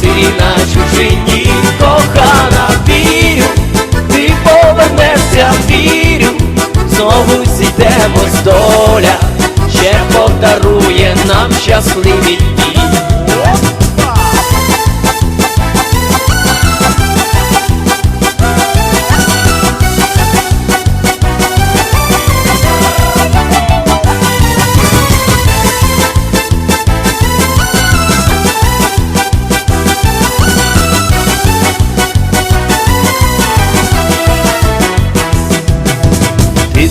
ти на чужині, кохана, вірю, ти повернешся, вірю, знову зійдемось доля, ще подарує нам щасливі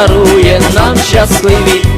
подарує нам щасливі!